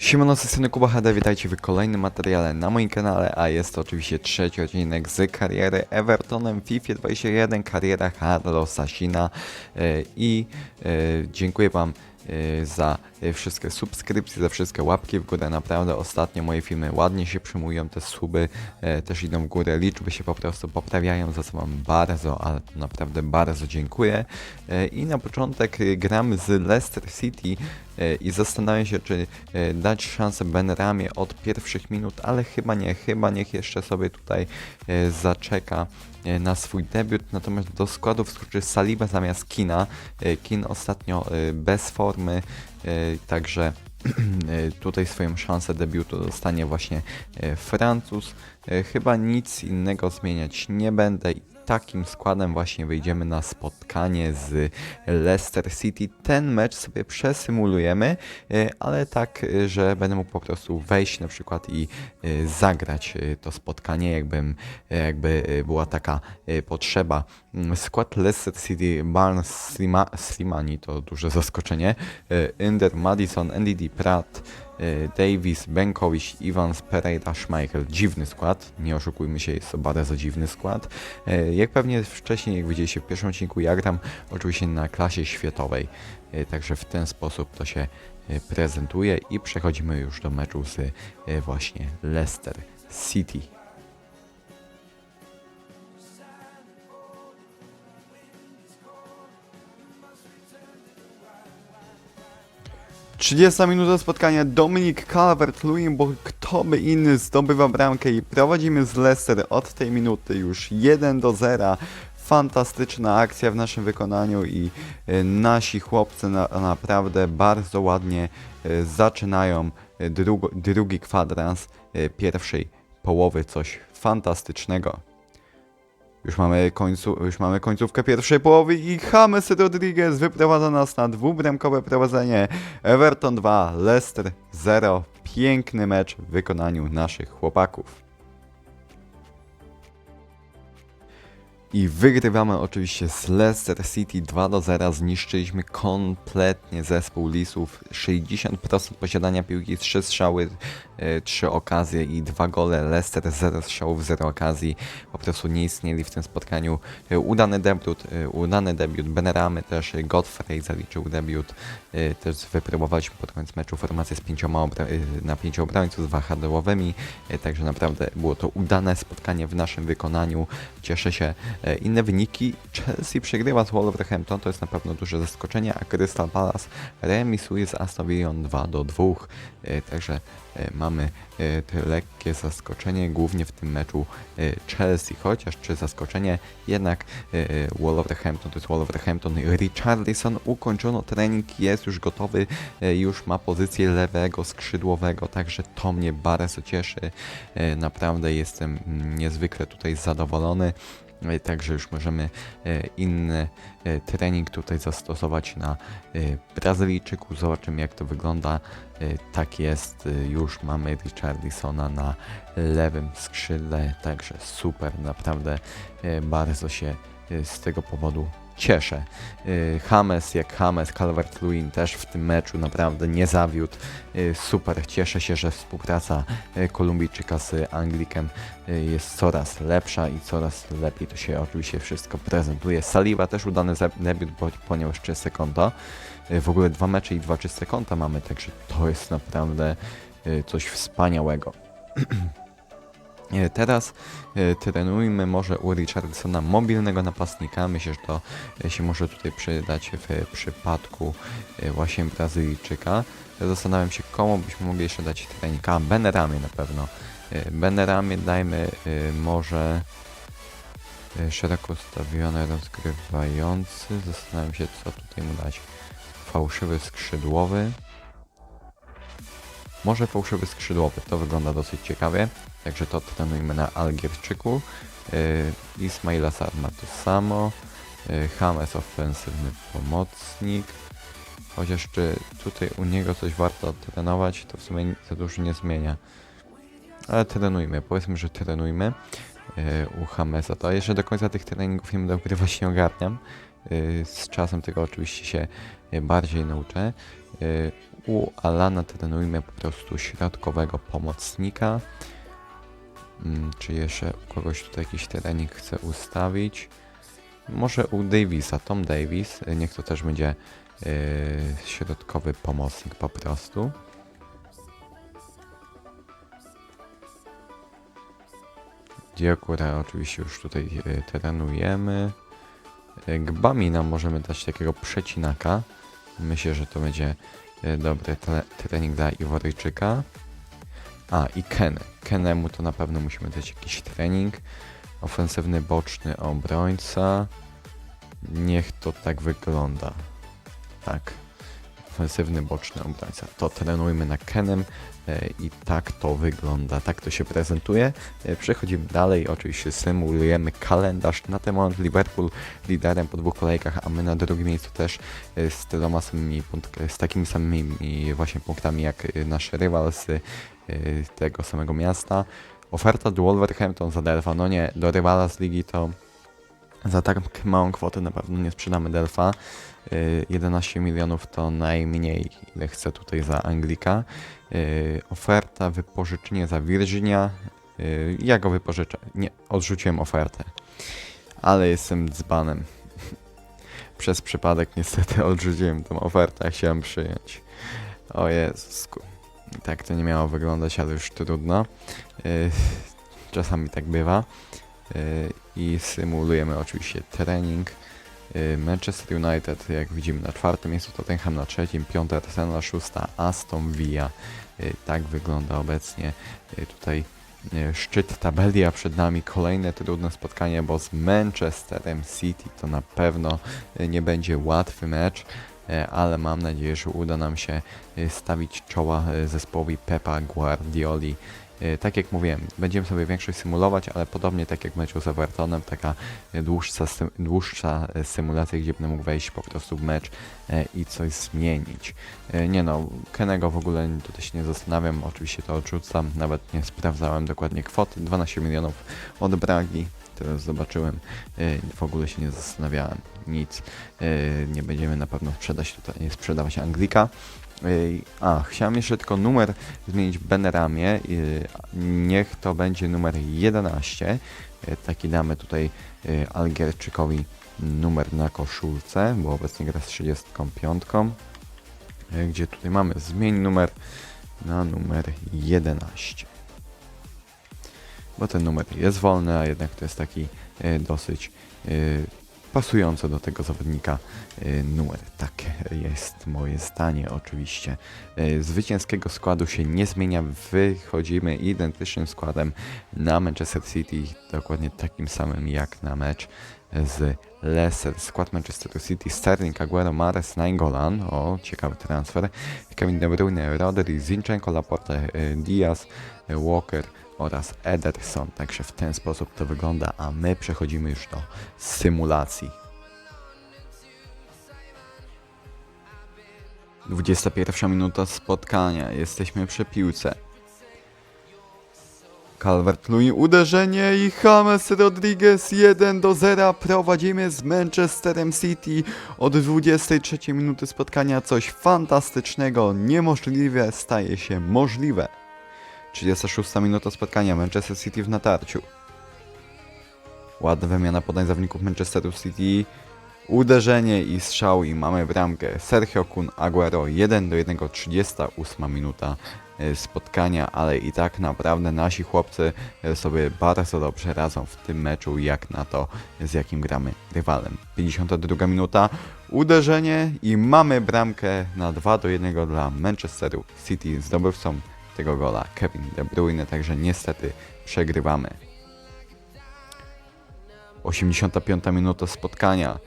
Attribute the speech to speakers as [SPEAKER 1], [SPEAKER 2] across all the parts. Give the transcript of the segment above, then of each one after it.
[SPEAKER 1] Siemano, strony Kuba HD, witajcie w kolejnym materiale na moim kanale, a jest to oczywiście trzeci odcinek z kariery Evertonem FIFA 21, kariera Carlosa Sina e, i e, dziękuję Wam e, za wszystkie subskrypcje, za wszystkie łapki w górę, naprawdę ostatnio moje filmy ładnie się przyjmują, te suby e, też idą w górę, liczby się po prostu poprawiają, za co Wam bardzo, ale naprawdę bardzo dziękuję. E, i na początek gramy z Leicester City e, i zastanawiam się, czy e, dać szansę Benramie od pierwszych minut, ale chyba nie, chyba niech jeszcze sobie tutaj e, zaczeka e, na swój debiut, natomiast do składu wskoczy Saliba zamiast Kina. E, Kin ostatnio e, bez formy, także e, tutaj swoją szansę debiutu dostanie właśnie e, Francuz. E, Chyba nic innego zmieniać nie będę i takim składem właśnie wyjdziemy na spotkanie z Leicester City. Ten mecz sobie przesymulujemy, e, ale tak, e, że będę mógł po prostu wejść na przykład i e, zagrać to spotkanie, jakbym, jakby była taka potrzeba. Mm, Skład Leicester City, Barnes, Slima, Slimani to duże zaskoczenie, Inder, Madison, NDD, Pratt, Davis, Benkowicz, Evans, Pereira, Schmeichel. Dziwny skład, nie oszukujmy się, jest to bardzo dziwny skład. E, Jak pewnie wcześniej, jak widzieliście w pierwszym odcinku, ja gram oczywiście na klasie światowej, e, także w ten sposób to się e, prezentuje i przechodzimy już do meczu z e, właśnie Leicester City. Trzydziesta minuta spotkania Dominik Calvert-Lewin, bo kto by inny zdobywa bramkę i prowadzimy z Leicester od tej minuty już 1 do 0. Fantastyczna akcja w naszym wykonaniu i e, nasi chłopcy na, naprawdę bardzo ładnie e, zaczynają e, drugi kwadrans pierwszej połowy. Coś fantastycznego. Już mamy, końcu, już mamy końcówkę pierwszej połowy i James Rodriguez wyprowadza nas na dwubramkowe prowadzenie. Everton 2, Leicester 0. Piękny mecz w wykonaniu naszych chłopaków. I wygrywamy oczywiście z Leicester City 2 do 0. Zniszczyliśmy kompletnie zespół Lisów. 60% posiadania piłki, 3 strzały, 3 okazje i 2 gole. Leicester 0 strzałów, 0 okazji. Po prostu nie istnieli w tym spotkaniu. E, Udany debiut, e, udany debiut. Benramy też, e, Godfrey zaliczył debiut. E, Też wypróbowaliśmy pod koniec meczu formację z pięcioma e, na pięciu obrońców z wahadłowymi. E, Także naprawdę było to udane spotkanie w naszym wykonaniu. Cieszę się. E, Inne wyniki. Chelsea przegrywa z Wolverhampton, to jest na pewno duże zaskoczenie, a Crystal Palace remisuje z Aston Villa 2 do 2. E, Także e, mamy e, te lekkie zaskoczenie, głównie w tym meczu e, Chelsea, chociaż czy zaskoczenie, jednak e, e, Wolverhampton to jest Wolverhampton. Richarlison ukończono trening, jest już gotowy, e, już ma pozycję lewego skrzydłowego, także to mnie bardzo cieszy. E, Naprawdę jestem mm, niezwykle tutaj zadowolony. E, Także już możemy e, inny e, trening tutaj zastosować na Brazylijczyku. Zobaczymy jak to wygląda. Tak jest, już mamy Richarlisona na lewym skrzydle, także super, naprawdę bardzo się z tego powodu cieszę. E, James jak James, Calvert-Lewin też w tym meczu naprawdę nie zawiódł. E, Super, cieszę się, że współpraca e, Kolumbijczyka z Anglikiem jest coraz lepsza i coraz lepiej to się oczywiście wszystko prezentuje. Saliba też udany debiut, ponieważ czyste konto. W ogóle dwa mecze i dwa czyste konta mamy, także to jest naprawdę coś wspaniałego. E, Teraz e, trenujmy może u Richardsona mobilnego napastnika. Myślę, że to e, się może tutaj przydać w przypadku właśnie Brazylijczyka. Zastanawiam się, komu byśmy mogli jeszcze dać trening. A, Beneramie na pewno. Beneramie dajmy może szeroko ustawiony rozgrywający. Zastanawiam się, co tutaj mu dać. Fałszywy skrzydłowy. Może fałszywy skrzydłowy, to wygląda dosyć ciekawie. Także to trenujmy na Algierczyku. Yy, Ismaila Sarr ma to samo. Yy, James ofensywny pomocnik. Chociaż czy tutaj u niego coś warto trenować, to w sumie za dużo nie zmienia. Ale trenujmy, powiedzmy, że trenujmy yy, u Hamesa. To jeszcze do końca tych treningów nie będę ukrywać, nie ogarniam. Z czasem tego oczywiście się bardziej nauczę. U Alana trenujmy po prostu środkowego pomocnika. Mm, Czy jeszcze kogoś tutaj jakiś trening chcę ustawić? Może u Davisa, Tom Davis, y, niech to też będzie yy, środkowy pomocnik po prostu. Diakura oczywiście już tutaj y, trenujemy. Y, Gbamina możemy dać takiego przecinaka. Myślę, że to będzie dobry tre trening dla Iworyjczyka. A i Ken. Kenemu to na pewno musimy dać jakiś trening. Ofensywny boczny obrońca. Niech to tak wygląda. Tak. Ofensywny boczny obrońca. To trenujmy na Kenem e, i tak to wygląda. Tak to się prezentuje. E, Przechodzimy dalej. Oczywiście symulujemy kalendarz. Na ten moment Liverpool liderem po dwóch kolejkach, a my na drugim miejscu też e, z samymi z takimi samymi właśnie punktami jak nasz rywal z tego samego miasta. Oferta do Wolverhampton za Delfa. No nie, do rywala z ligi to za tak małą kwotę na pewno nie sprzedamy Delfa. Y, 11 milionów to najmniej, ile chcę tutaj za Anglika. Y, Oferta wypożyczenie za Virginia. Y, Ja go wypożyczę. Nie, odrzuciłem ofertę. Ale jestem dzbanem. Przez przypadek niestety odrzuciłem tą ofertę, chciałem przyjąć. O Jezusku. Tak to nie miało wyglądać, ale już trudno. Y, Czasami tak bywa. Y, I symulujemy oczywiście trening. Y, Manchester United, jak widzimy, na czwartym miejscu, Tottenham na trzecim, piąte Arsenal, szósta Aston Villa. Tak wygląda obecnie tutaj szczyt tabeli, a przed nami kolejne trudne spotkanie, bo z Manchesterem City to na pewno nie będzie łatwy mecz, ale mam nadzieję, że uda nam się y, stawić czoła y, zespołowi Pepa Guardioli. Tak jak mówiłem, będziemy sobie większość symulować, ale podobnie tak jak meczu z Evertonem, taka dłuższa, dłuższa symulacja, gdzie będę mógł wejść po prostu w mecz i coś zmienić. Nie no, Kenego w ogóle tutaj się nie zastanawiam, oczywiście to odrzucam, nawet nie sprawdzałem dokładnie kwoty, 12 milionów od Bragi, teraz zobaczyłem, y, w ogóle się nie zastanawiałem, nic, y, nie będziemy na pewno sprzedać tutaj, sprzedawać Anglika. Ej, A, chciałem jeszcze tylko numer zmienić w Beneramie. Niech to będzie numer 11. Y, Taki damy tutaj Algierczykowi numer na koszulce, bo obecnie gra z 35. Y, Gdzie tutaj mamy zmień numer na numer 11. Bo ten numer jest wolny, a jednak to jest taki y, dosyć y, pasujący do tego zawodnika y, numer. Tak jest moje zdanie oczywiście. Zwycięskiego składu się nie zmienia, wychodzimy identycznym składem na Manchester City, dokładnie takim samym jak na mecz z Leicester. Skład Manchester City, Sterling, Aguero, Mares, Nainggolan, o ciekawy transfer, Kevin De Bruyne, Rodri, Zinchenko, Laporte, Diaz, Walker oraz Ederson. Także w ten sposób to wygląda, a my przechodzimy już do symulacji. 21 minuta spotkania. Jesteśmy przy piłce. Calvert-Lewin uderzenie i James Rodriguez 1 do 0 prowadzimy z Manchesterem City od 23 minuty spotkania coś fantastycznego, niemożliwe staje się możliwe. 36 minuta spotkania Manchester City w natarciu. Ładna wymiana podań zawodników Manchesteru City. Uderzenie i strzał i mamy bramkę. Sergio Kun Aguero 1 do 1, 38 minuta e, spotkania, ale i tak naprawdę nasi chłopcy e, sobie bardzo dobrze radzą w tym meczu, jak na to, z jakim gramy rywalem. 52 minuta, uderzenie i mamy bramkę na 2 do 1 dla Manchesteru City. Zdobywcą tego gola Kevin De Bruyne, także niestety przegrywamy. 85 minuta spotkania.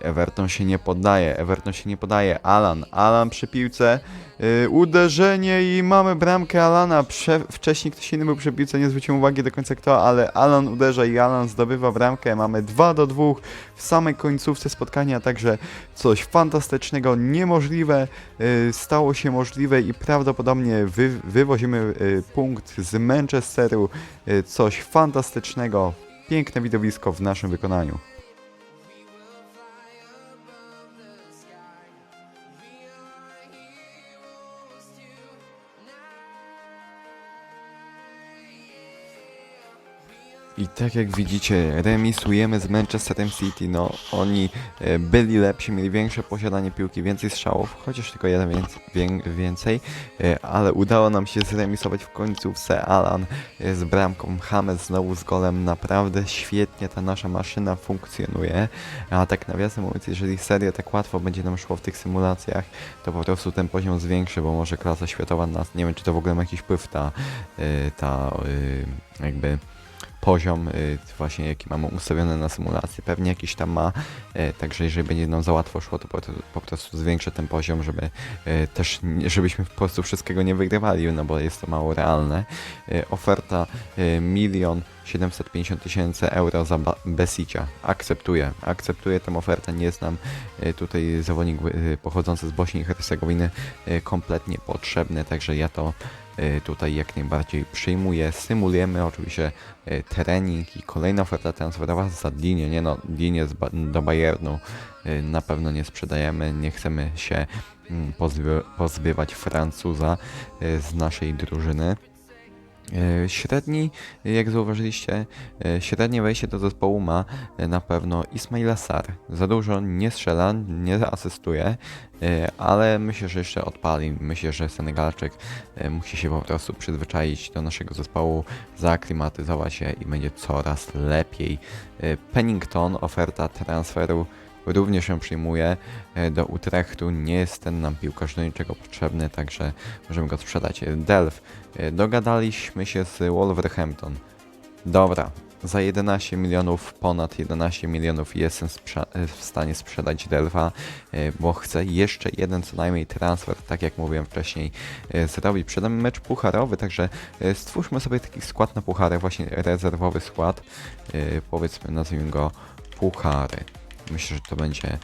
[SPEAKER 1] Everton się nie poddaje, Everton się nie podaje. Alan, Alan przy piłce, yy, uderzenie i mamy bramkę Alana. Prze wcześniej ktoś inny był przy piłce, nie zwróciłem uwagi do końca kto, ale Alan uderza i Alan zdobywa bramkę. Mamy 2 do 2 w samej końcówce spotkania, także coś fantastycznego, niemożliwe yy, stało się możliwe i prawdopodobnie wy wywozimy yy, punkt z Manchesteru. Yy, coś fantastycznego, piękne widowisko w naszym wykonaniu. Tak jak widzicie, remisujemy z Manchesterem City. No, oni e, byli lepsi, mieli większe posiadanie piłki, więcej strzałów, chociaż tylko jeden więcej, wię- więcej e, ale udało nam się zremisować w końcówce. Alan e, z bramką, James znowu z golem. Naprawdę świetnie ta nasza maszyna funkcjonuje. A tak nawiasem mówiąc, jeżeli serio tak łatwo będzie nam szło w tych symulacjach, to po prostu ten poziom zwiększy, bo może klasa światowa nas, nie wiem czy to w ogóle ma jakiś wpływ ta, y, ta jakby poziom y, właśnie jaki mamy ustawiony na symulację, pewnie jakiś tam ma, y, także jeżeli będzie nam za łatwo szło, to po, prostu zwiększę ten poziom, żeby y, też, żebyśmy po prostu wszystkiego nie wygrywali, no bo jest to mało realne. Oferta milion 750 tysięcy euro za Besicia. Akceptuję, akceptuję tę ofertę, nie znam y, tutaj zawodnik pochodzący z Bośni i Hercegowiny kompletnie potrzebny, także ja to tutaj jak najbardziej przyjmuję. Symulujemy oczywiście y, trening i kolejna oferta transferowa za Dinię. Nie no, Ba- do Bayernu y, na pewno nie sprzedajemy, nie chcemy się mm, pozby- pozbywać Francuza z naszej drużyny. E, Średni, jak zauważyliście, e, średnie wejście do zespołu ma e, na pewno Ismaila Sar. Za dużo nie strzela, nie asystuje, ale myślę, że jeszcze odpali. Myślę, że Senegalczyk musi się po prostu przyzwyczaić do naszego zespołu, zaaklimatyzować się i będzie coraz lepiej. Pennington, oferta transferu również ją przyjmuje e, do Utrechtu. Nie jest ten nam piłkarz do niczego potrzebny, także możemy go sprzedać. Delf, e, dogadaliśmy się z Wolverhampton. Dobra, za 11 milionów, ponad 11 milionów jestem e, w stanie sprzedać Delfa, bo chcę jeszcze jeden co najmniej transfer, tak jak mówiłem wcześniej, zrobić. Przed nami mecz pucharowy, także stwórzmy sobie taki skład na puchary, właśnie rezerwowy skład, powiedzmy nazwijmy go puchary. Myślę, że to będzie e,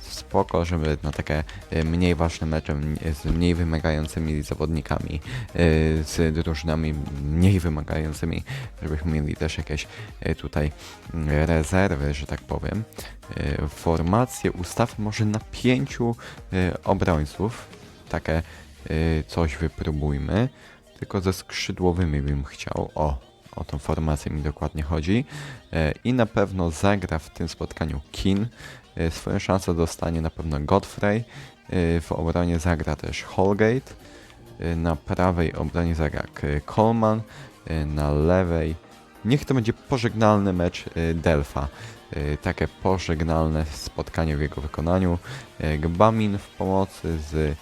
[SPEAKER 1] spoko, żeby na takie e, mniej ważne mecze z mniej wymagającymi zawodnikami, e, z drużynami mniej wymagającymi, żebyśmy mieli też jakieś tutaj rezerwy, że tak powiem. Formację ustawmy może na pięciu obrońców. Takie coś wypróbujmy. Tylko ze skrzydłowymi bym chciał. O, o tą formację mi dokładnie chodzi. E, I na pewno zagra w tym spotkaniu Kin. E, Swoją szansę dostanie na pewno Godfrey. E, W obronie zagra też Holgate. Na prawej obronie zagra Coleman. Na lewej. Niech to będzie pożegnalny mecz Delfa. Takie pożegnalne spotkanie w jego wykonaniu. Gbamin w pomocy z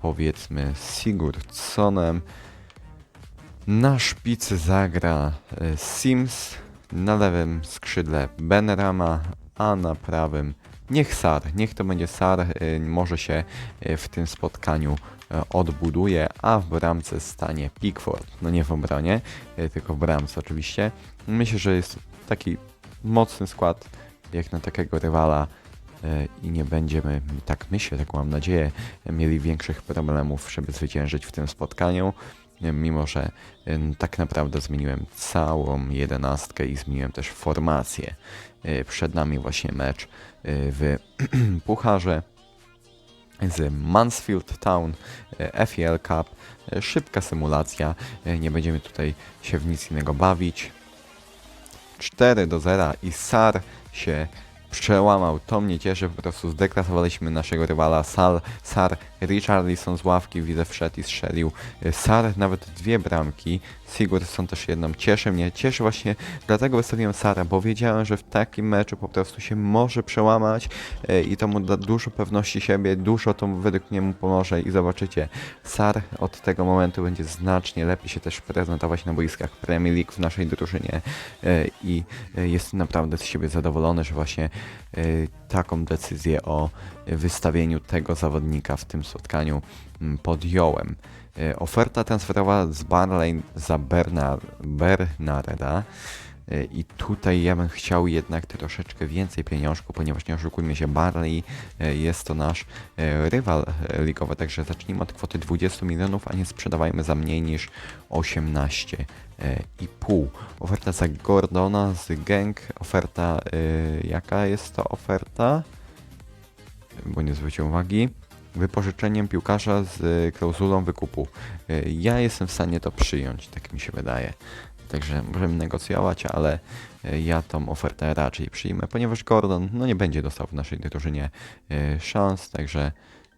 [SPEAKER 1] powiedzmy Sigurdsonem. Na szpicy zagra e, Sims, na lewym skrzydle Benrama, a na prawym niech Sar, niech to będzie Sar, e, może się e, w tym spotkaniu odbuduje, a w bramce stanie Pickford. No nie w obronie, tylko w bramce oczywiście. Myślę, że jest taki mocny skład jak na takiego rywala i nie będziemy, tak myślę, tak mam nadzieję, mieli większych problemów, żeby zwyciężyć w tym spotkaniu. Mimo, że tak naprawdę zmieniłem całą jedenastkę i zmieniłem też formację. E, Przed nami właśnie mecz e, w Pucharze z Mansfield Town e, FEL Cup. Szybka symulacja, nie będziemy tutaj się w nic innego bawić. 4 do 0 i Sar się przełamał. To mnie cieszy, po prostu zdeklasowaliśmy naszego rywala Sal, Sar, Richarlison z ławki, widzę wszedł i strzelił. Y, Sar nawet dwie bramki, Sigurdsson też jedną. Cieszy mnie, cieszy właśnie, dlatego wystawiłem Sara, bo wiedziałem, że w takim meczu po prostu się może przełamać y, i to mu da dużo pewności siebie, dużo to według mnie mu pomoże i zobaczycie, Sar od tego momentu będzie znacznie lepiej się też prezentować na boiskach Premier League w naszej drużynie y, i jestem naprawdę z siebie zadowolony, że właśnie taką decyzję o wystawieniu tego zawodnika w tym spotkaniu mm, podjąłem. Y, Oferta transferowa z Barley za Bernar Bernarda. Y, I tutaj ja bym chciał jednak troszeczkę więcej pieniążków, ponieważ nie oszukujmy się, Barley y, jest to nasz rywal ligowy, także zacznijmy od kwoty 20 milionów, a nie sprzedawajmy za mniej niż 18 y, i pół. Oferta za Gordona z Genk, oferta, jaka jest to oferta? Bo nie zwróciłem uwagi. Wypożyczeniem piłkarza z y, klauzulą wykupu. Y, Ja jestem w stanie to przyjąć, tak mi się wydaje. Także możemy negocjować, ale e, ja tą ofertę raczej przyjmę, ponieważ Gordon no, nie będzie dostał w naszej drużynie e, szans, także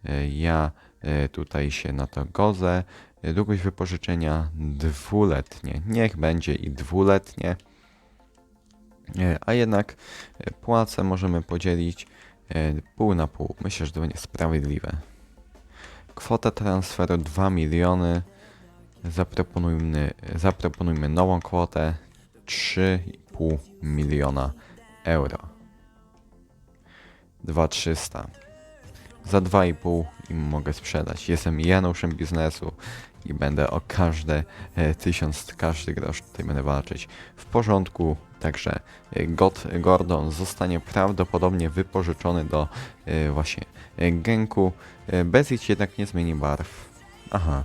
[SPEAKER 1] e, ja e, tutaj się na to godzę. E, Długość wypożyczenia dwuletnie. Niech będzie i dwuletnie. E, A jednak e, płace możemy podzielić e, pół na pół. Myślę, że to będzie sprawiedliwe. Kwota transferu 2 miliony. Zaproponujmy, zaproponujmy nową kwotę 3,5 miliona euro. 2300. Za 2,5 im mogę sprzedać. Jestem Januszem biznesu i będę o każde e, tysiąc, każdy grosz tutaj będę walczyć. W porządku, także e, God, Gordon zostanie prawdopodobnie wypożyczony do e, właśnie e, Genku. E, Bezic jednak nie zmieni barw. Aha.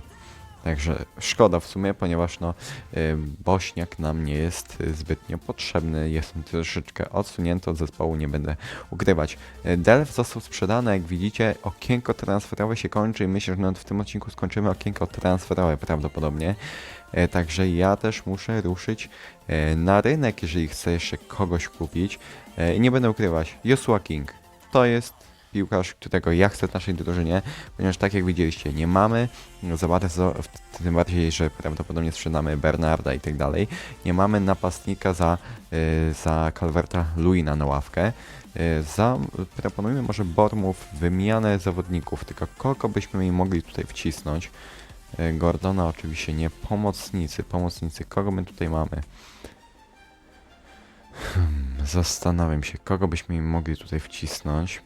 [SPEAKER 1] Także szkoda w sumie, ponieważ no, y, Bośniak nam nie jest y, zbytnio potrzebny. Jestem troszeczkę odsunięty od zespołu, nie będę ukrywać. Y, Delf został sprzedany, jak widzicie, okienko transferowe się kończy i myślę, że nawet w tym odcinku skończymy okienko transferowe prawdopodobnie. E, Także ja też muszę ruszyć na rynek, jeżeli chcę jeszcze kogoś kupić. I nie będę ukrywać, Joshua King to jest piłkarz, którego ja chcę w naszej drużynie, ponieważ tak jak widzieliście, nie mamy w- tym bardziej, że prawdopodobnie sprzedamy Bernarda i tak dalej, nie mamy napastnika za, y, za Calverta Luina na ławkę. Y, za, proponujmy może Bormów wymianę zawodników, tylko kogo byśmy mi mogli tutaj wcisnąć. Y, Gordona oczywiście nie, pomocnicy, pomocnicy, kogo my tutaj mamy? Hmm, Zastanawiam się, kogo byśmy im mogli tutaj wcisnąć.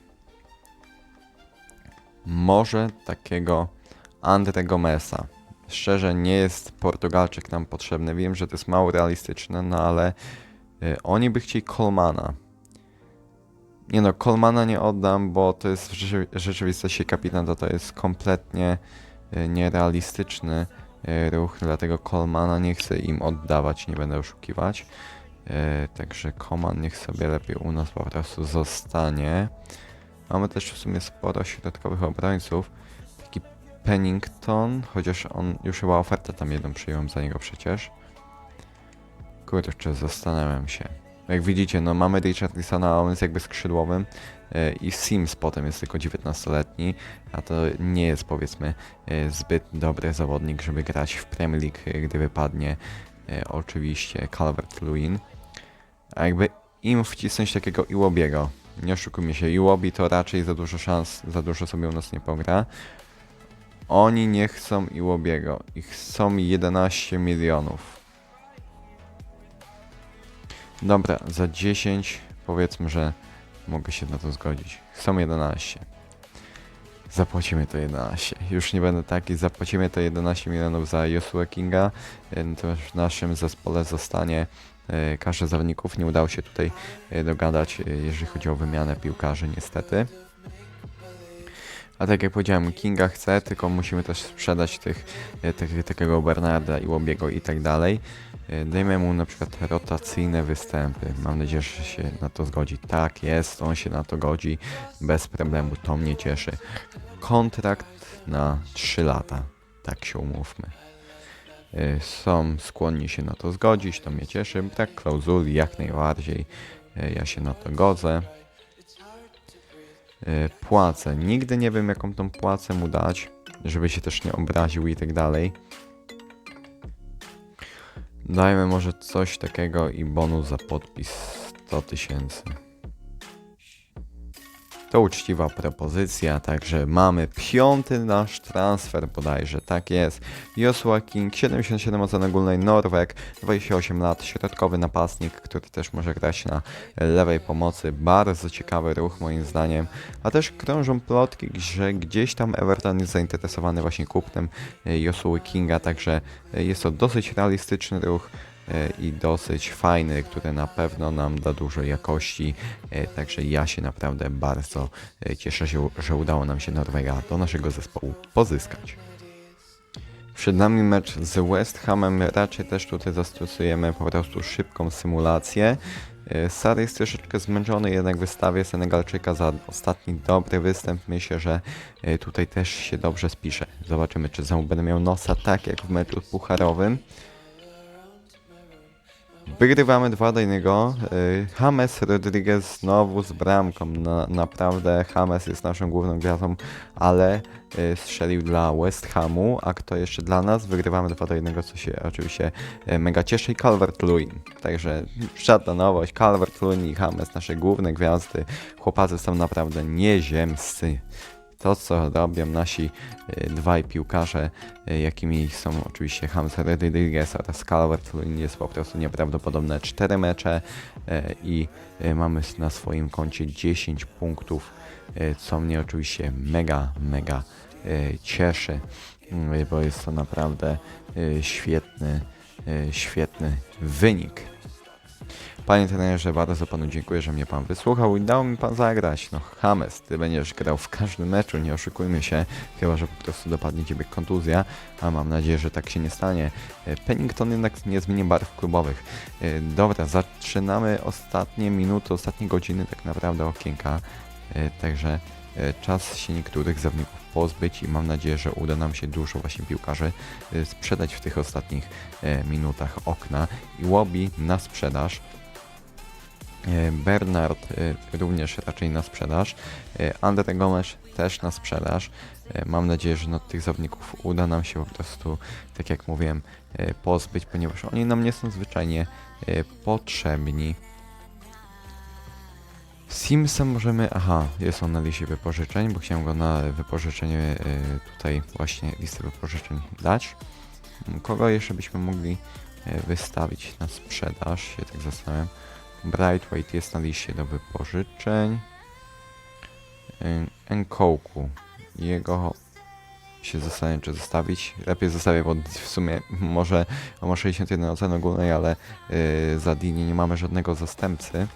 [SPEAKER 1] Może takiego Andre Gomesa. Szczerze, nie jest Portugalczyk nam potrzebny. Wiem, że to jest mało realistyczne, no ale y, oni by chcieli Kolmana. Nie no, Kolmana nie oddam, bo to jest w rzeczy- rzeczywistości kapitan, to to jest kompletnie y, nierealistyczny y, ruch, dlatego Kolmana nie chcę im oddawać, nie będę oszukiwać. Także Koman niech sobie lepiej u nas po prostu zostanie. Mamy też w sumie sporo środkowych obrońców. Taki Pennington, chociaż on już chyba ofertę tam jedną przyjąłem za niego przecież. Kurczę, zastanawiam się. Jak widzicie, no mamy Richardsona, on jest jakby skrzydłowym e, i Sims potem jest tylko 19-letni, a to nie jest powiedzmy e, zbyt dobry zawodnik, żeby grać w Premier League, e, gdy wypadnie oczywiście Calvert-Lewin. A jakby im wcisnąć takiego Iłobiego, nie oszukujmy się, Iwobi to raczej za dużo szans, za dużo sobie u nas nie pogra. Oni nie chcą i chcą 11 milionów. Dobra, za 10 powiedzmy, że mogę się na to zgodzić. Chcą 11. Zapłacimy to 11. Już nie będę taki, zapłacimy to 11 milionów za Joshua Kinga. Natomiast w naszym zespole zostanie każdy z zawodników. Nie udało się tutaj e, dogadać, e, jeżeli chodzi o wymianę piłkarzy, niestety. A tak jak powiedziałem, Kinga chce, tylko musimy też sprzedać tych, e, tych takiego Bernarda i Łobiego i tak dalej. E, Dajmy mu na przykład rotacyjne występy. Mam nadzieję, że się na to zgodzi. Tak jest, on się na to godzi bez problemu. To mnie cieszy. Kontrakt na 3 lata. Tak się umówmy. E, Są skłonni się na to zgodzić, to mnie cieszy. Brak klauzuli jak najbardziej. E, Ja się na to godzę. E, Płacę. Nigdy nie wiem, jaką tą płacę mu dać, żeby się też nie obraził i tak dalej. Dajmy może coś takiego i bonus za podpis 100 tysięcy. To uczciwa propozycja, także mamy piąty nasz transfer bodajże, tak jest. Joshua King, 77 ocen ogólnej, Norweg, 28 lat, środkowy napastnik, który też może grać na lewej pomocy. Bardzo ciekawy ruch moim zdaniem. A też krążą plotki, że gdzieś tam Everton jest zainteresowany właśnie kupnem e, Joshua Kinga, także e, jest to dosyć realistyczny ruch i dosyć fajny, który na pewno nam da dużo jakości. e, Także ja się naprawdę bardzo e, cieszę, że, że udało nam się Norwega do naszego zespołu pozyskać. Przed nami mecz z West Hamem. Raczej też tutaj zastosujemy po prostu szybką symulację. E, Sary jest troszeczkę zmęczony, jednak wystawię Senegalczyka za ostatni dobry występ. Myślę, że e, tutaj też się dobrze spisze. Zobaczymy, czy znowu będę miał nosa tak jak w meczu pucharowym. Wygrywamy 2 do 1. James Rodriguez znowu z bramką. Na, naprawdę James jest naszą główną gwiazdą, ale y, strzelił dla West Hamu, a kto jeszcze dla nas? Wygrywamy 2 do 1, co się oczywiście y, mega cieszy i Calvert-Lewin. Także żadna nowość. Calvert-Lewin i James, nasze główne gwiazdy. Chłopacy są naprawdę nieziemscy to, co robią nasi y, dwaj piłkarze, y, jakimi są oczywiście James Rodriguez oraz Calvert Lewin, jest po prostu nieprawdopodobne. Cztery mecze y, i mamy na swoim koncie 10 punktów, co mnie oczywiście mega, mega cieszy, bo jest to naprawdę świetny, świetny wynik. Panie trenerze, bardzo panu dziękuję, że mnie pan wysłuchał i dał mi pan zagrać. No, James, ty będziesz grał w każdym meczu, nie oszukujmy się, chyba że po prostu dopadnie ciebie kontuzja, a mam nadzieję, że tak się nie stanie. E, Pennington jednak nie zmieni barw klubowych. E, Dobra, zaczynamy ostatnie minuty, ostatnie godziny tak naprawdę okienka, E, także czas się niektórych zawodników pozbyć i mam nadzieję, że uda nam się dużo właśnie piłkarzy e, sprzedać w tych ostatnich e, minutach okna i Łobi na sprzedaż. E, Bernard e, również raczej na sprzedaż. E, Andre Gomes też na sprzedaż. E, Mam nadzieję, że no, tych zawodników uda nam się po prostu, tak jak mówiłem, e, pozbyć, ponieważ oni nam nie są zwyczajnie e, potrzebni. Simsa możemy... Aha, jest on na liście wypożyczeń, bo chciałem go na wypożyczenie e, tutaj właśnie listę wypożyczeń dać. Kogo jeszcze byśmy mogli e, wystawić na sprzedaż? Się tak zastanawiam. Brightweight jest na liście do wypożyczeń. Enkołku. Jego się zastanawiam, czy zostawić. Lepiej zostawię, bo w sumie może on ma 61 ocen ogólnej, ale yy, za Dini nie mamy żadnego zastępcy.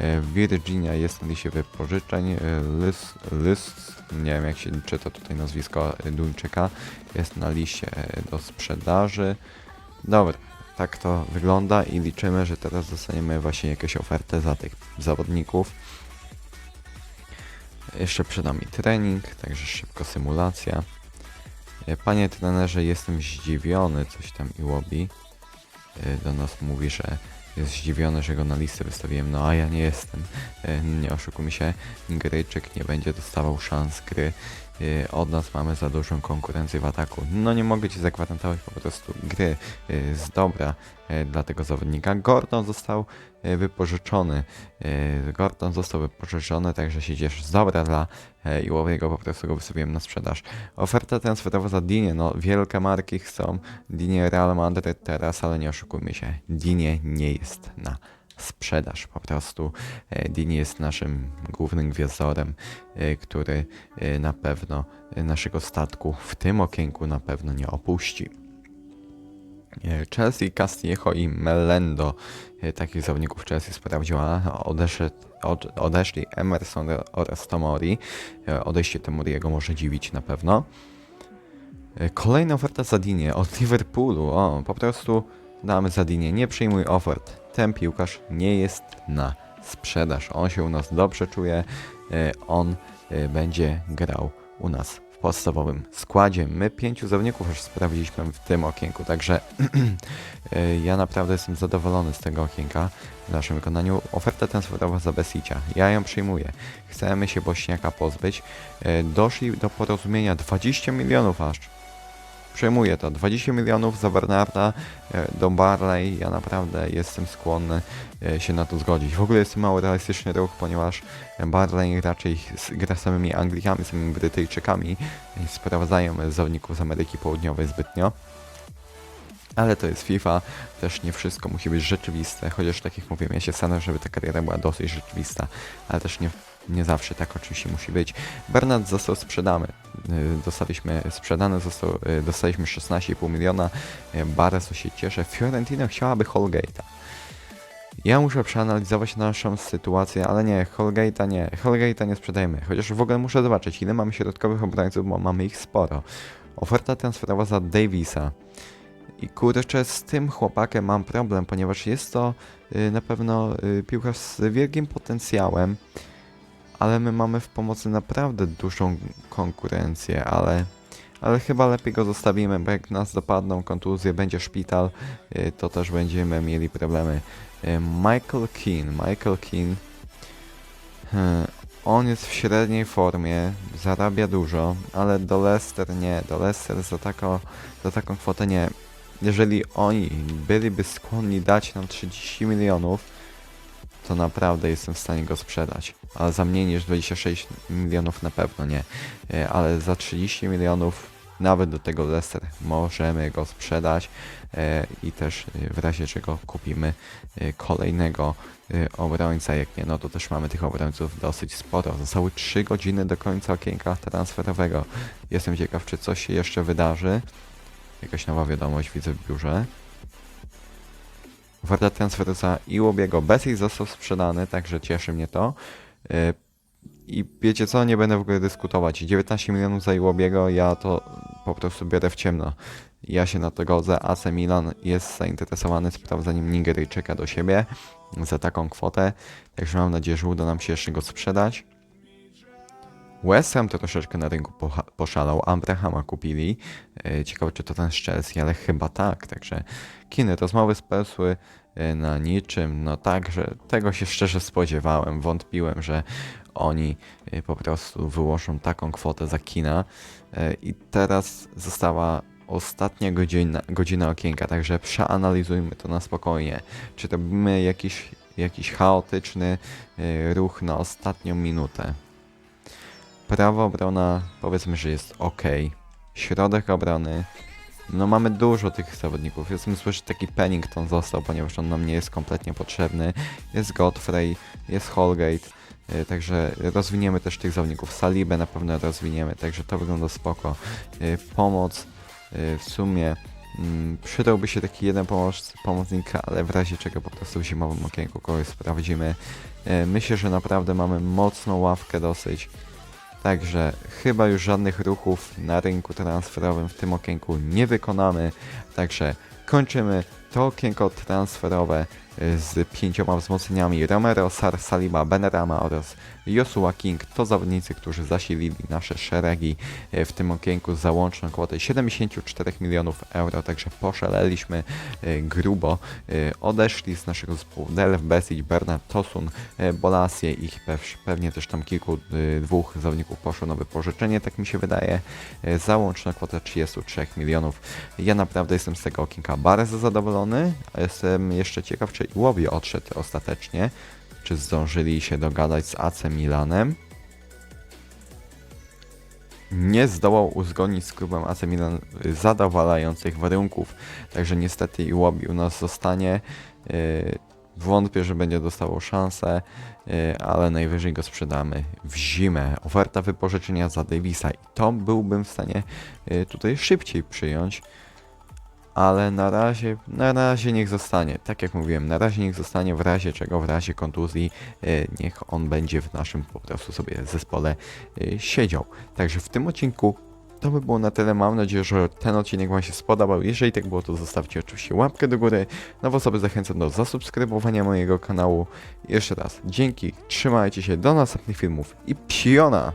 [SPEAKER 1] Yy, Virginia jest na liście wypożyczeń. Yy, Lys, Lys, nie wiem jak się czyta tutaj nazwisko yy, Duńczyka, jest na liście do sprzedaży. Dobra, tak to wygląda i liczymy, że teraz dostaniemy właśnie jakąś ofertę za tych zawodników. Jeszcze przed nami trening, także szybko symulacja. E, Panie trenerze, jestem zdziwiony, coś tam Iwobi e, do nas mówi, że jest zdziwiony, że go na listę wystawiłem, no a ja nie jestem. E, Nie oszukujmy się, Nigeryjczyk nie będzie dostawał szans gry. E, Od nas mamy za dużą konkurencję w ataku. No nie mogę ci zagwarantować po prostu gry e, z dobra e, dla tego zawodnika. Gordon został wypożyczony. Gordon został wypożyczony, także się cieszę z dobra dla Iłowiego, po prostu go wystawiłem na sprzedaż. Oferta transferowa za Dinie, no wielkie marki chcą Dinie Real Madrid teraz, ale nie oszukujmy się, Dinie nie jest na sprzedaż. Po prostu e, Dini jest naszym głównym gwiazdorem, e, który e, na pewno naszego statku w tym okienku na pewno nie opuści. Chelsea, Castillejo i Melendo. Takich zawodników Chelsea sprawdziła. Odeszedł, od, odeszli Emerson oraz Tomori. Odejście Tomoriego może dziwić na pewno. Kolejna oferta za Dinię od Liverpoolu. O, po prostu damy za Dinię. Nie przyjmuj ofert. Ten piłkarz nie jest na sprzedaż. On się u nas dobrze czuje. E, On e, będzie grał u nas w podstawowym składzie. My pięciu zawodników już sprawdziliśmy w tym okienku, także e, ja naprawdę jestem zadowolony z tego okienka w naszym wykonaniu. Oferta transferowa za Besicia. Ja ją przyjmuję. Chcemy się Bośniaka pozbyć. Doszli do porozumienia 20 milionów aż. Przejmuję to. 20 milionów za Bernarda e, do Barley. Ja naprawdę jestem skłonny e, się na to zgodzić. W ogóle jest mało realistyczny ruch, ponieważ Barley raczej gra samymi Anglikami, samymi Brytyjczykami i sprowadzają zawodników z Ameryki Południowej zbytnio. Ale to jest FIFA, też nie wszystko musi być rzeczywiste, chociaż tak jak mówiłem, ja się staram, żeby ta kariera była dosyć rzeczywista, ale też nie, nie zawsze tak oczywiście musi być. Bernard został sprzedany, y, dostaliśmy, sprzedany został, y, dostaliśmy 16,5 miliona, y, bardzo się cieszę. Fiorentina chciałaby Holgate'a. Ja muszę przeanalizować naszą sytuację, ale nie, Holgate'a nie, Holgate'a nie sprzedajemy, chociaż w ogóle muszę zobaczyć, ile mamy środkowych obrońców, bo mamy ich sporo. Oferta transferowa za Davisa. I kurczę, z tym chłopakiem mam problem, ponieważ jest to na pewno piłkarz z wielkim potencjałem, ale my mamy w pomocy naprawdę dużą konkurencję, ale ale chyba lepiej go zostawimy, bo jak nas dopadną kontuzje, będzie szpital, y, to też będziemy mieli problemy. Y, Michael Keane, Michael Keane, hmm, on jest w średniej formie, zarabia dużo, ale do Leicester nie, do Leicester za, tako, za taką kwotę nie. Jeżeli oni byliby skłonni dać nam 30 milionów, to naprawdę jestem w stanie go sprzedać. Ale za mniej niż 26 milionów na pewno nie. E, Ale za 30 milionów nawet do tego Leicester możemy go sprzedać e, i też e, w razie czego kupimy kolejnego obrońca, jak nie, no to też mamy tych obrońców dosyć sporo. Zostały 3 godziny do końca okienka transferowego. Jestem ciekaw, czy coś się jeszcze wydarzy. Jakaś nowa wiadomość widzę w biurze. Oferta transferu za Iłobiego Besic został sprzedany, także cieszy mnie to. Yy, I wiecie co, nie będę w ogóle dyskutować. 19 milionów za Iłobiego, ja to po prostu biorę w ciemno. Ja się na to godzę. AC Milan jest zainteresowany sprawdzeniem Nigeryjczyka do siebie za taką kwotę, także mam nadzieję, że uda nam się jeszcze go sprzedać. West Ham to troszeczkę na rynku poszalał. Abrahama kupili. E, Ciekawe, czy to ten z Chelsea, ale chyba tak. Także kiny, rozmowy spesły e, na niczym. No tak, że tego się szczerze spodziewałem. Wątpiłem, że oni e, po prostu wyłożą taką kwotę za kina. I teraz została ostatnia godzina, godzina okienka, także przeanalizujmy to na spokojnie. Czy robimy jakiś, jakiś chaotyczny ruch na ostatnią minutę? Prawa obrona powiedzmy, że jest ok. Środek obrony. No mamy dużo tych zawodników. Jestem zły, że taki Pennington został, ponieważ on nam nie jest kompletnie potrzebny. Jest Godfrey, jest Holgate. y, Także rozwiniemy też tych zawodników. Salibę na pewno rozwiniemy, także to wygląda spoko. Y, Pomoc y, w sumie mm, przydałby się taki jeden pomoc, pomocnik, ale w razie czego po prostu w zimowym okienku kogoś sprawdzimy. Myślę, że naprawdę mamy mocną ławkę dosyć. Także chyba już żadnych ruchów na rynku transferowym w tym okienku nie wykonamy. Także kończymy to okienko transferowe z pięcioma wzmocnieniami Romero, Sar, Saliba, Benrama oraz Joshua King. To zawodnicy, którzy zasilili nasze szeregi y, w tym okienku za łączną kwotę 74 milionów euro. Także poszaleliśmy y, grubo. Y, Odeszli z naszego zespołu Delef, Besic, Bernard Tosun, Bolasie i pew- pewnie też tam kilku, dwóch zawodników poszło na wypożyczenie, tak mi się wydaje. Za łączną kwotę 33 milionów. Ja naprawdę jestem z tego okienka bardzo zadowolony. Jestem jeszcze ciekaw, czy Iłowi odszedł ostatecznie. Czy zdążyli się dogadać z AC Milanem. Nie zdołał uzgodnić z klubem AC Milan zadowalających warunków. Także niestety Iwobi u nas zostanie. Y, Wątpię, że będzie dostało szansę, y, ale najwyżej go sprzedamy w zimę. Oferta wypożyczenia za Davisa i to byłbym w stanie y, tutaj szybciej przyjąć. Ale na razie, na razie niech zostanie. Tak jak mówiłem, na razie niech zostanie w razie czego, w razie kontuzji, y, niech on będzie w naszym po prostu sobie zespole y, siedział. Także w tym odcinku to by było na tyle. Mam nadzieję, że ten odcinek Wam się spodobał. Jeżeli tak było, to zostawcie oczywiście łapkę do góry. Nowe osoby zachęcam do zasubskrybowania mojego kanału. Jeszcze raz dzięki, trzymajcie się, do następnych filmów i psiona!